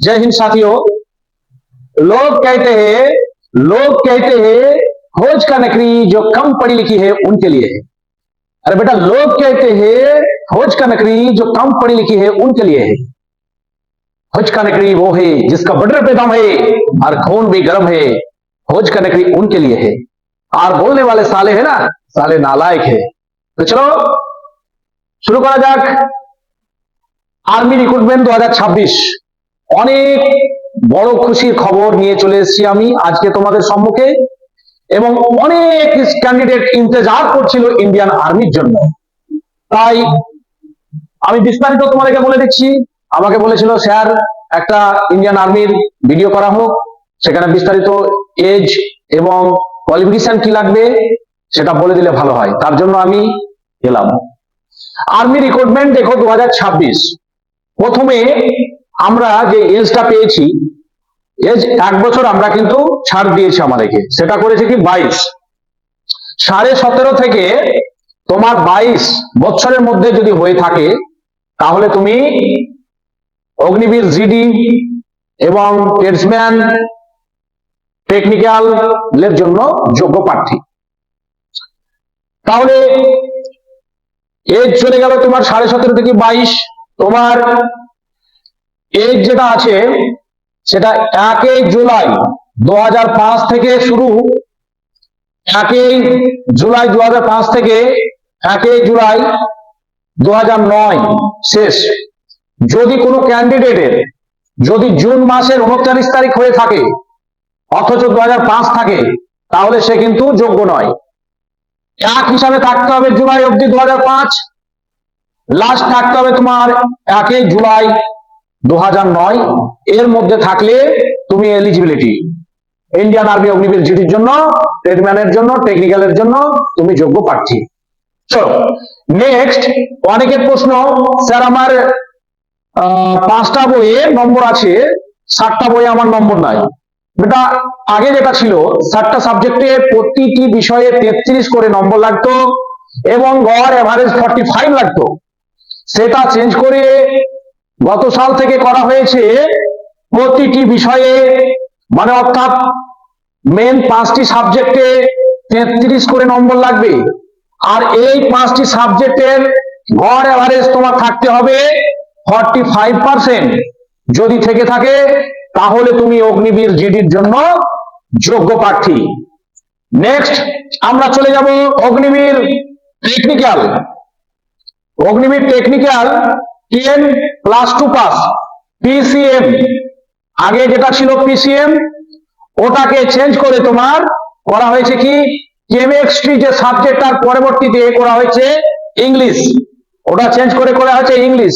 जय हिंद साथियों। लोग कहते हैं, लोग कहते हैं, खोज का नकरी जो कम पढ़ी लिखी है उनके लिए है। अरे बेटा, लोग कहते हैं, खोज का नकरी जो कम पढ़ी लिखी है उनके लिए है। खोज का नकरी वो है जिसका बटर पे दम है और खून भी गर्म है। खोज का नकरी उनके लिए है। और बोलने वाले साले है ना, साले नालायक है। तो चलो, शुरू करा जाक। आर्मी रिक्रूटमेंट 2026 অনেক বড় খুশির খবর নিয়ে চলে এসেছি আমি আজকে তোমাদের সম্মুখে। এবং অনেক ক্যান্ডিডেট ইন্তজার করছিল ইন্ডিয়ান আর্মির জন্য। তাই আমি বিস্তারিত তোমাদেরকে বলে দিচ্ছি। আমাকে বলেছিল, স্যার, একটা ইন্ডিয়ান আর্মির ভিডিও করা হোক। সেখানে বিস্তারিত এজ এবং কোয়ালিফিকেশন কি লাগবে সেটা বলে দিলে ভালো হয়। তার জন্য আমি এলাম। আর্মি রিক্রুটমেন্ট দেখো দু হাজার ছাব্বিশ। প্রথমে আমরা যে এজটা পেয়েছি এজ এক বছর আমরা কিন্তু ছাড় দিয়েছি আমাদেরকে। সেটা করেছে কি বাইশ। সাড়ে সতেরো থেকে তোমার বাইশ বছরের মধ্যে যদি হয়ে থাকে, তাহলে তুমি অগ্নিবীর, জিডি এবং টেটসম্যান টেকনিক্যাল এর জন্য যোগ্য প্রার্থী। তাহলে এজ চলে গেল তোমার সাড়ে সতেরো থেকে বাইশ, তোমার এজ যেটা আছে, সেটা একই জুলাই দু হাজার পাঁচ থেকে শুরু। একই জুলাই দু হাজার পাঁচ থেকে একই জুলাই দু হাজার নয় শেষ। যদি কোনো ক্যান্ডিডেটের যদি জুন মাসের উনত্রিশ তারিখ হয়ে থাকে, অথচ দু হাজার পাঁচ থাকে, তাহলে সে কিন্তু যোগ্য নয়। এক হিসাবে থাকতে হবে জুলাই অব্দি দু হাজার পাঁচ, লাস্ট থাকতে হবে তোমার একই জুলাই দু হাজার নয়, এর মধ্যে থাকলে তুমি এলিজিবিলিটি ইন্ডিয়ান আর্মি অগ্নিবীর জিডির জন্য ট্রেডম্যানের জন্য টেকনিক্যালের জন্য তুমি যোগ্য প্রার্থী। চলো নেক্সট অনেকের প্রশ্ন, স্যার, আমার পাঁচটা বইয়ে নম্বর আছে ষাটটা বইয়ে আমার নম্বর নাই। বেটা, আগে যেটা ছিল ষাটটা সাবজেক্টে প্রতিটি বিষয়ে তেত্রিশ করে নম্বর লাগতো এবং গড় এভারেজ ফর্টি ফাইভ লাগতো। সেটা চেঞ্জ করে গত সাল থেকে করা হয়েছে প্রতিটি বিষয়ে মানে অর্থাৎ মেন পাঁচটি সাবজেক্টে তেত্রিশ করে নম্বর লাগবে। আর এই পাঁচটি সাবজেক্টের গড় এভারেজ তোমার থাকতে হবে ফর্টি ফাইভ পার্সেন্ট যদি থেকে থাকে, তাহলে তুমি অগ্নিবীর জিডির জন্য যোগ্য প্রার্থী। নেক্সট আমরা চলে যাব Agniveer technical Agniveer technical ten plus two pass PCM আগে যেটা ছিল পিসিএম ওটাকে চেঞ্জ করে তোমার করা হয়েছে কি? কেমিস্ট্রি যে সাবজেক্ট তার পরবর্তীতে করা হয়েছে ইংলিশ ওটা চেঞ্জ করে করা হয়েছে ইংলিশ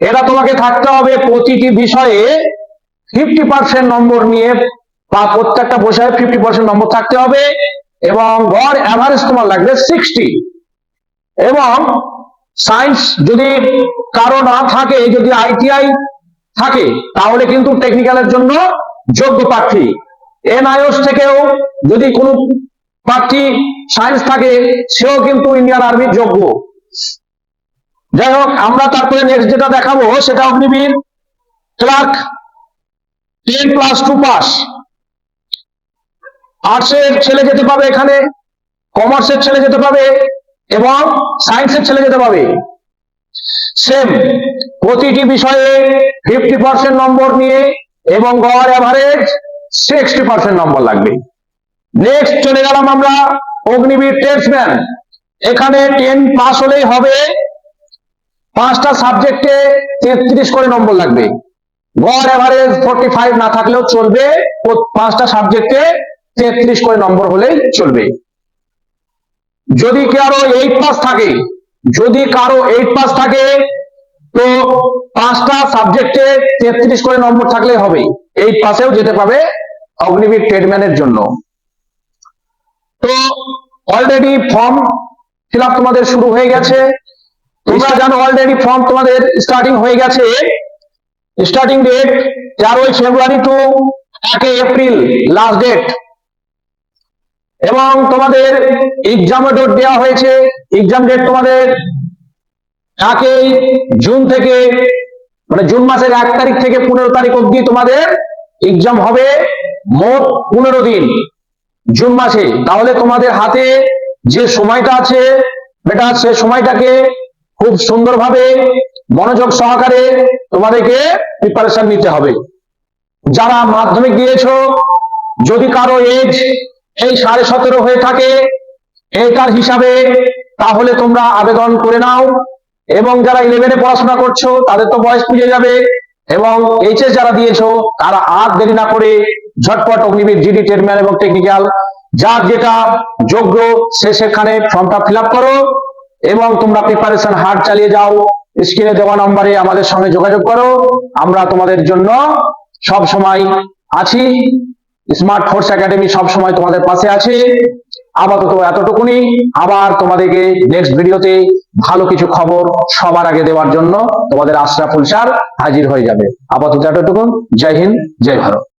এটা তোমাকে থাকতে হবে প্রতিটি বিষয়ে ফিফটি পার্সেন্ট নম্বর নিয়ে বা প্রত্যেকটা বিষয়ে ফিফটি পার্সেন্ট নম্বর থাকতে হবে এবং গড় অ্যাভারেজ তোমার লাগবে সিক্সটি এবং সায়েন্স যদি কারও না থাকে, যদি আইটিআই থাকে, তাহলে কিন্তু টেকনিক্যালের জন্য যোগ্য প্রার্থী। এনআইএস থেকেও যদি কোনো প্রার্থী সায়েন্স থাকে, সেও কিন্তু ইন্ডিয়ান আর্মির যোগ্য। যাই হোক, আমরা তারপরে নেক্সট যেটা দেখাবো, সেটা Agniveer clerk ten plus two pass আর্টসের ছেলে যেতে পাবে এখানে কমার্সের ছেলে যেতে পাবে। এবং সায়েন্সের ছেলে যেতে পাবে সেম প্রতিটি বিষয়ে ফিফটি পার্সেন্ট নম্বর নিয়ে এবং গড় অ্যাভারেজ সিক্সটি পার্সেন্ট নম্বর লাগবে। নেক্সট চলে গেলাম আমরা অগ্নিবীর টেস্টম্যান এখানে টেন পাস হলেই হবে। পাঁচটা সাবজেক্টে তেত্রিশ করে নম্বর লাগবে। গড় এভারেজ ফোর্টি ফাইভ না থাকলেও চলবে। পাঁচটা সাবজেক্টে তেত্রিশ করে নম্বর হলেই চলবে। যদি কারও এইট পাস থাকে যদি কারও এইট পাস থাকে তো পাঁচটা সাবজেক্টে তেত্রিশ করে নম্বর থাকলে হবে। এইট পাসেও যেতে পাবে অগ্নিবীর ট্রেডম্যানের জন্য। তো অলরেডি ফর্ম ফিল তোমাদের শুরু হয়ে গেছে। তোমরা জানো অলরেডি ফর্ম তোমাদের স্টার্টিং হয়ে গেছে। স্টার্টিং ডেট তেরোই ফেব্রুয়ারি টু একে এপ্রিল লাস্ট ডেট এবং তোমাদের এক্সাম ডেট দেওয়া হয়েছে। এক্সাম ডেট তোমাদের একই জুন থেকে মানে জুন মাসের এক তারিখ থেকে পনেরো তারিখ অবধি তোমাদের এক্সাম হবে মোট পনেরো দিন জুন মাসে। তাহলে তোমাদের হাতে যে সময়টা আছে, বেটা সে সময়টাকে খুব সুন্দরভাবে মনোযোগ সহকারে তোমাদেরকে প্রিপারেশন নিতে হবে। যারা মাধ্যমিক দিয়েছ, যদি কারও এজ এই সাড়ে সতেরো হয়ে থাকে এটার হিসাবে, তাহলে তোমরা আবেদন করে নাও। এবং যারা ইলেভেনে পড়াশোনা করছ, তাদের তো বয়স পুজে যাবে। এবং এইচএস যারা দিয়েছ, তারা আর দেরি না করে ঝটপট অগ্নিবীর জিডি টেরম্যান এবং টেকনিক্যাল যার যেটা যোগ্য, সে সেখানে ফর্মটা ফিল করো এবং তোমরা প্রিপারেশন হার্ড চালিয়ে যাও। স্ক্রিনে দেওয়া নম্বরে আমাদের সঙ্গে যোগাযোগ করো। আমরা তোমাদের জন্য সব সময় আছি। স্মার্ট ফোর্স একাডেমি সব সময় তোমাদের পাশে আছে। আপাতত এতটুকুনি। আবার তোমাদেরকে নেক্সট ভিডিওতে ভালো কিছু খবর সবার আগে দেওয়ার জন্য তোমাদের আশরাফুল সার হাজির হয়ে যাবে। আপাতত এতটুকু জয় হিন্দ, জয় ভারত।